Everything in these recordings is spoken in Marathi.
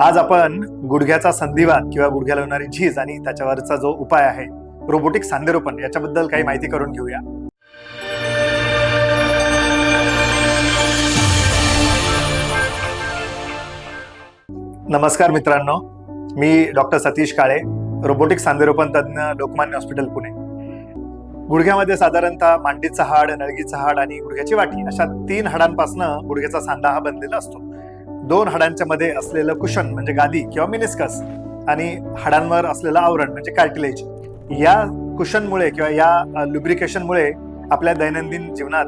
आज आपण गुडघ्याचा संधिवात किंवा गुडघ्याला होणारी झीज आणि त्याच्यावरचा जो उपाय आहे रोबोटिक सांधेरोपण याच्याबद्दल काही माहिती करून घेऊया. नमस्कार मित्रांनो मी डॉक्टर सतीश काळे रोबोटिक सांधेरोपण तज्ज्ञ लोकमान्य हॉस्पिटल पुणे. गुडघ्यामध्ये साधारणतः मांडीचं हाड नळगीचं हाड आणि गुडघ्याची वाटी अशा तीन हाडांपासून गुडघ्याचा सांधा हा बनलेला असतो. दोन हाडांच्या मध्ये असलेलं कुशन म्हणजे गादी किंवा मिनिस्कस आणि हाडांवर असलेलं आवरण म्हणजे कार्टिलेज या कुशनमुळे किंवा या लुब्रिकेशनमुळे आपल्या दैनंदिन जीवनात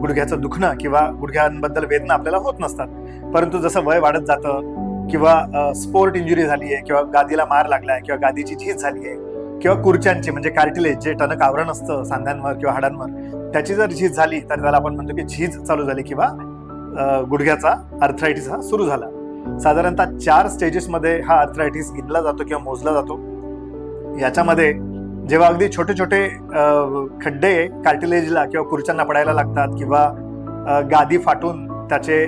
गुडघ्याचं दुखणं किंवा गुडघ्यांबद्दल वेदना आपल्याला होत नसतात. परंतु जसं वय वाढत जातं किंवा स्पोर्ट इंजुरी झाली आहे किंवा गादीला मार लागलाय किंवा गादीची झीज झाली आहे किंवा कुर्च्यांची म्हणजे कार्टिलेज जे टणक आवरण असतं सांध्यांवर किंवा हाडांवर त्याची जर झीज झाली तर त्याला आपण म्हणतो की झीज चालू झाली किंवा गुडघ्याचा अर्थरायटिस हा सुरू झाला. साधारणतः चार स्टेजेसमध्ये हा अर्थरायटिस गिनला जातो किंवा मोजला जातो. याच्यामध्ये जेव्हा अगदी छोटे छोटे खड्डे कार्टिलेजला किंवा खुर्च्यांना पडायला लागतात किंवा गादी फाटून त्याचे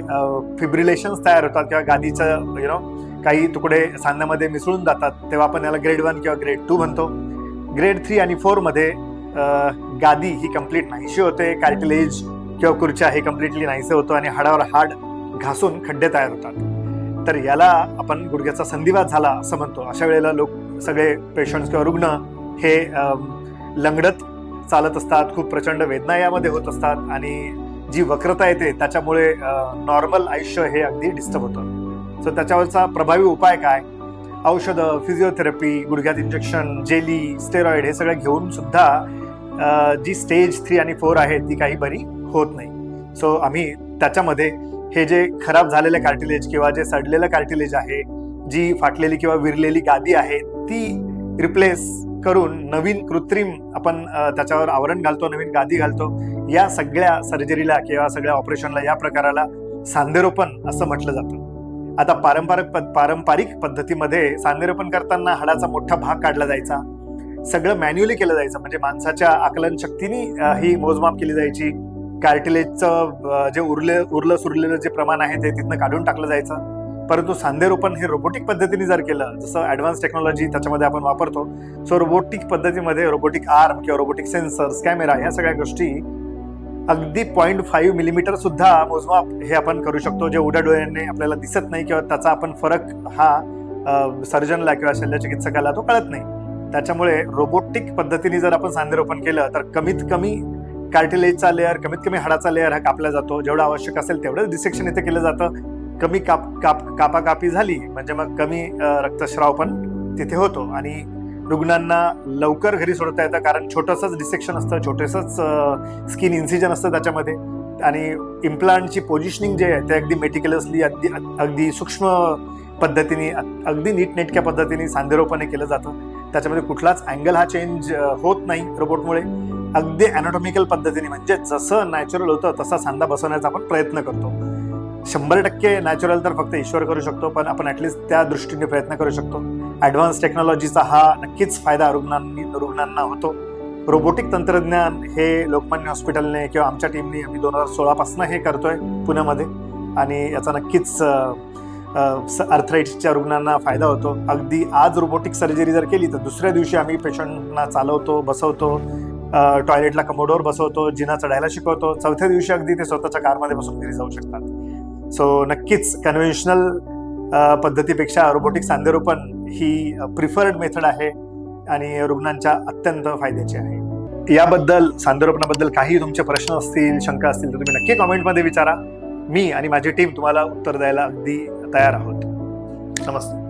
फिब्रिलेशन्स तयार होतात किंवा गादीचं यु नो काही तुकडे सांध्यामध्ये मिसळून जातात तेव्हा आपण याला ग्रेड वन किंवा ग्रेड टू म्हणतो. ग्रेड थ्री आणि फोरमध्ये गादी ही कंप्लीट नाहीशी होते कार्टिलेज किंवा खुर्च्या हे कम्प्लिटली नाहीसे होतो आणि हाडावर हाड घासून खड्डे तयार होतात. तर याला आपण गुडघ्याचा संधिवात झाला असं म्हणतो. अशा वेळेला लोक सगळे पेशंट्स किंवा रुग्ण हे लंगडत चालत असतात खूप प्रचंड वेदना यामध्ये होत असतात आणि जी वक्रता येते त्याच्यामुळे नॉर्मल आयुष्य हे अगदी डिस्टर्ब होतं. सो त्याच्यावरचा प्रभावी उपाय काय? औषधं फिजिओथेरपी गुडघ्यात इंजेक्शन जेली स्टेरॉइड हे सगळं घेऊन सुद्धा जी स्टेज थ्री आणि फोर आहे ती काही बरी होत नाही. सो आम्ही त्याच्यामध्ये हे जे खराब झालेले कार्टिलेज किंवा जे सडलेलं कार्टिलेज आहे जी फाटलेली किंवा विरलेली गादी आहे ती रिप्लेस करून नवीन कृत्रिम आपण त्याच्यावर आवरण घालतो नवीन गादी घालतो. या सगळ्या सर्जरीला किंवा सगळ्या ऑपरेशनला या प्रकाराला सांधेरोपण असं म्हटलं जातं. आता पारंपरिक पद- पारंपरिक पद्धतीमध्ये सांधेरोपण करताना हाडाचा मोठा भाग काढला जायचा. सगळं मॅन्युअली केलं जायचं. म्हणजे माणसाच्या आकलन शक्तीने ही मोजमाप केली जायची. कार्टिलेजचं जे उरले उरलं सुरलेलं जे प्रमाण आहे ते तिथनं काढून टाकलं जायचं. परंतु सांधेरोपण हे रोबोटिक पद्धतीने जर केलं जसं ऍडव्हान्स टेक्नॉलॉजी त्याच्यामध्ये आपण वापरतो सो रोबोटिक पद्धतीमध्ये रोबोटिक आर्म किंवा रोबोटिक सेन्सर्स कॅमेरा ह्या सगळ्या गोष्टी अगदी पॉईंट फाईव्ह मिलीमीटर सुद्धा मोजमाप हे आपण करू शकतो जे उड्या डोळ्यांनी आपल्याला दिसत नाही किंवा त्याचा आपण फरक हा सर्जनला किंवा शल्यचिकित्सकाला तो कळत नाही. त्याच्यामुळे रोबोटिक पद्धतीने जर आपण सांधेरोपण केलं तर कमीत कमी कार्टिलेजचा लेअर कमीत कमी हाडाचा लेअर हा कापला जातो. जेवढं आवश्यक असेल तेवढंच डिसेक्शन इथे केलं जातं. कमी काप काप कापाकापी झाली म्हणजे मग कमी रक्तस्राव पण तिथे होतो. आणि रुग्णांना लवकर घरी सोडता येतं कारण छोटंसंच डिसेक्शन असतं छोटंसंच स्किन इन्सिजन असतं त्याच्यामध्ये. आणि इम्प्लांटची पोझिशनिंग जे आहे ते अगदी मेटिकलसली अगदी अगदी सूक्ष्म पद्धतीने अगदी नीटनेटक्या पद्धतीने सांधेरोपणे केलं जातं. त्याच्यामध्ये कुठलाच अँगल हा चेंज होत नाही रोबोटमुळे अगदी अॅनाटॉमिकल पद्धतीने म्हणजे जसं नॅचरल होतं तसा सांधा बसवण्याचा आपण प्रयत्न करतो. शंभर टक्के नॅचरल तर फक्त ईश्वर करू शकतो पण आपण ॲटलिस्ट त्या दृष्टीने प्रयत्न करू शकतो. ॲडव्हान्स टेक्नॉलॉजीचा हा नक्कीच फायदा रुग्णांनी रुग्णांना होतो. रोबोटिक तंत्रज्ञान हे लोकमान्य हॉस्पिटलने किंवा आमच्या टीमने आम्ही दोन हजार सोळापासून हे करतोय पुण्यामध्ये. आणि याचा नक्कीच अर्थराईटिसच्या रुग्णांना फायदा होतो. अगदी आज रोबोटिक सर्जरी जर केली तर दुसऱ्या दिवशी आम्ही पेशंटना चालवतो बसवतो. टॉयलेटला कमोडोर बसवतो जिना चढायला शिकवतो. चौथ्या दिवशी अगदी ते स्वतःच्या कारमध्ये बसून घरी जाऊ शकतात. सो नक्कीच कन्व्हेन्शनल पद्धतीपेक्षा रोबोटिक सांधेरोपण ही प्रिफर्ड मेथड आहे आणि रुग्णांच्या अत्यंत फायद्याची आहे. याबद्दल सांधेरोपणाबद्दल काही तुमचे प्रश्न असतील शंका असतील तर तुम्ही नक्की कॉमेंटमध्ये विचारा. मी आणि माझी टीम तुम्हाला उत्तर द्यायला अगदी तयार आहोत. नमस्ते.